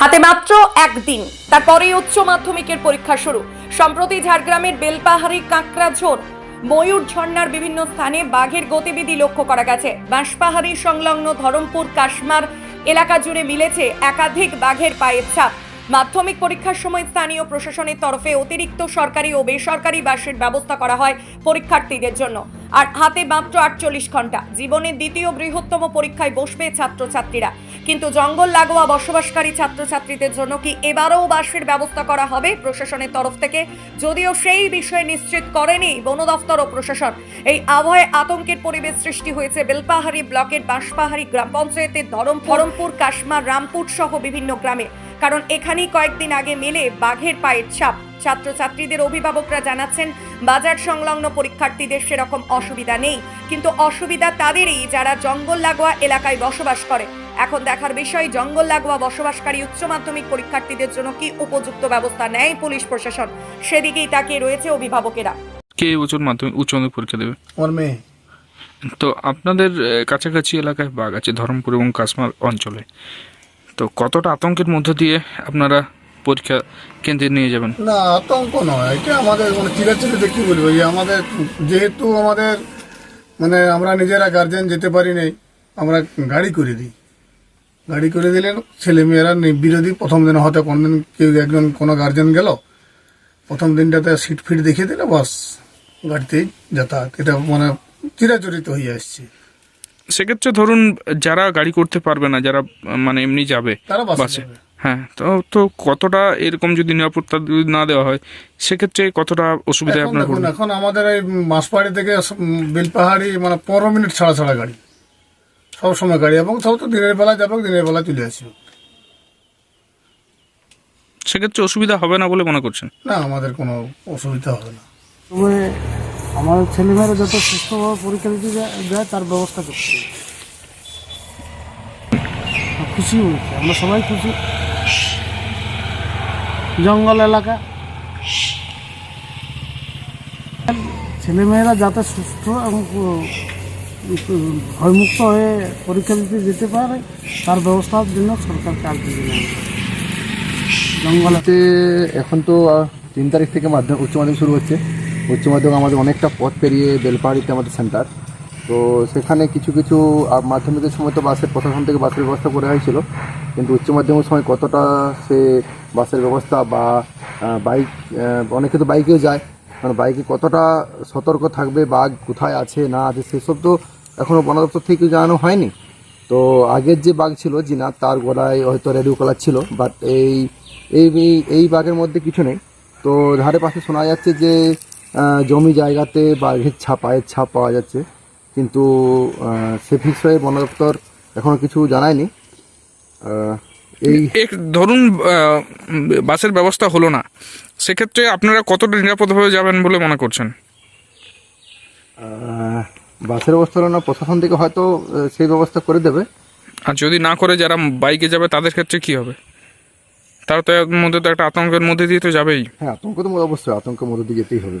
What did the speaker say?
হাতে মাত্র একদিন। তারপরেই উচ্চ মাধ্যমিকের পরীক্ষা শুরু। সম্প্রতি ঝাড়গ্রামের বেলপাহাড়ি কাঁকড়াঝোড় ময়ূর ঝর্ণার বিভিন্ন স্থানে বাঘের গতিবিধি লক্ষ্য করা গেছে। বাঁশপাহাড়ি সংলগ্ন ধরমপুর, কাশমার এলাকা জুড়ে মিলেছে একাধিক বাঘের পায়ের ছাপ। মাধ্যমিক পরীক্ষার সময় স্থানীয় প্রশাসনের তরফে অতিরিক্ত সরকারি ও বেসরকারি বাসের ব্যবস্থা করা হয় পরীক্ষার্থীদের জন্য। আর হাতে মাত্র আটচল্লিশ ঘণ্টা জীবনের দ্বিতীয় বৃহত্তম পরীক্ষায় বসবে ছাত্রছাত্রীরা। কিন্তু জঙ্গল লাগোয়া বসবাসকারী ছাত্রছাত্রীদের জন্য কি এবারও বাসের ব্যবস্থা করা হবে প্রশাসনের তরফ থেকে? যদিও সেই বিষয়ে নিশ্চিত করেনি বন দফতর ও প্রশাসন। এই আবহাওয়ায় আতঙ্কের পরিবেশ সৃষ্টি হয়েছে বেলপাহাড়ি ব্লকের বাঁশপাহাড়ি গ্রাম পঞ্চায়েতের ধরম ধরমপুর, কাশমার রামপুর সহ বিভিন্ন গ্রামে। কারণ এখানেই কয়েকদিন আগে মেলে বাঘের পায়ের ছাপ। ছাত্রছাত্রীদের অভিভাবকরা জানাচ্ছেন বাজার সংলগ্ন পরীক্ষার্থীদের সেরকম অসুবিধা নেই। কিন্তু অসুবিধা তাদেরই যারা জঙ্গল লাগোয়া এলাকায় বসবাস করে। এখন দেখার বিষয় জঙ্গল লাগোয়া বসবাসকারী উচ্চ মাধ্যমিক পরীক্ষার্থীদের জন্য কি উপযুক্ত ব্যবস্থা নেয় পুলিশ প্রশাসন? সেদিকেই তাকিয়ে রয়েছে অভিভাবকেরা। কে এবছর মাধ্যমিক উচ্চ মাধ্যমিক পরীক্ষা দেবে? আমার মেয়ে। তো আপনাদের কাছাকাছি এলাকায় বাঘ আছে ধরমপুর এবং কাশ্মার অঞ্চলে। তো কতটা আতঙ্কের মধ্য দিয়ে আপনারা পরীক্ষা কেন্দ্রে নিয়ে যাবেন? না আতঙ্ক নয়। এটা আমাদের মানে চিরাচিরিতে কি বলব এই আমাদের যেহেতু আমাদের মানে আমরা নিজেরা গার্জেন যেতে পারি নাই আমরা গাড়ি করে দিই। গাড়ি করে দিলেন ছেলে মেয়েরা বিরোধী প্রথম দিন হয়তো কোনদিন কেউ একজন কোনো গার্জেন গেল প্রথম দিনটাতে সিট ফিট দেখিয়ে দিলে বাস গাড়িতেই যাতায়াত। এটা মানে চিরাচরিত হয়ে আসছে। সেক্ষেত্রে ধরুন যারা গাড়ি করতে পারবে না যারা মানে এমনি যাবে তারা বাসে। হ্যাঁ তো তো কতটা এরকম যদি নিরাপত্তা যদি না দেওয়া হয় সেক্ষেত্রে কতটা অসুবিধায় এখন আপনার দেখুন এখন আমাদের এই মাসপাড়ি থেকে বেলপাহাড়ি মানে পনেরো মিনিট ছাড়া ছাড়া গাড়ি। সব সময় গাড়ি এবং সব তো দিনের বেলা যাবে দিনের বেলা চলে আসবে। সেক্ষেত্রে অসুবিধা হবে না বলে মনে করছেন? না আমাদের কোনো অসুবিধা হবে না। তবে আমার ছেলেমেয়েরা যত সুস্থভাবে পরীক্ষা দিতে যায় তার ব্যবস্থা করছে। খুশি হয়েছে আমরা সবাই খুশি। জঙ্গল এলাকা। ছেলেমেয়েরা যাতে সুস্থ এবং ভয়মুক্ত হয়ে পরীক্ষা দিতে যেতে পারে, তার ব্যবস্থার জন্য সরকার কাজ দিতে নেয় জঙ্গল এখন তো তিন তারিখ থেকে মাধ্যমিক উচ্চ মাধ্যমিক শুরু হচ্ছে। উচ্চ মাধ্যমিক আমাদের অনেকটা পথ পেরিয়ে বেলপাহাড়িতে আমাদের সেন্টার তো সেখানে কিছু কিছু মাধ্যমিকের সময় তো বাসের প্রশাসন থেকে বাসের ব্যবস্থা করা হয়েছিল কিন্তু উচ্চ মাধ্যমিক সময় কতটা সে বাসের ব্যবস্থা বা বাইক অনেকে তো বাইকেও যায়, কারণ বাইকে কতটা সতর্ক থাকবে বাঘ কোথায় আছে, না আছে, সেসব তো এখনও বন দপ্তর থেকে জানানো হয়নি। তো আগের যে বাঘ ছিল জিনা তার গলায় হয়তো রেডিও কলার ছিল, বাট এই এই, এই- এই বাঘের মধ্যে কিছু নেই। তো ধারে পাশে শোনা যাচ্ছে যে জমি জায়গাতে বাঘের ছাপ, পায়ের ছাপ পাওয়া যাচ্ছে। কিন্তু আহ, সে বিষয়ে বন দপ্তর এখনও কিছু জানায়নি। এই ধরুন বাসের ব্যবস্থা হলো না। সেক্ষেত্রে আপনারা কতটা নিরাপদভাবে যাবেন বলে মনে করছেন? বাসের ব্যবস্থা হলো না প্রশাসন থেকে হয়তো সেই ব্যবস্থা করে দেবে। আর যদি না করে যারা বাইকে যাবে তাদের ক্ষেত্রে কি হবে? তারা তো এর মধ্যে তো একটা আতঙ্কের মধ্যে দিয়ে তো যাবেই। হ্যাঁ আতঙ্ক তো অবশ্যই আতঙ্কের মধ্যে দিয়ে যেতেই হবে।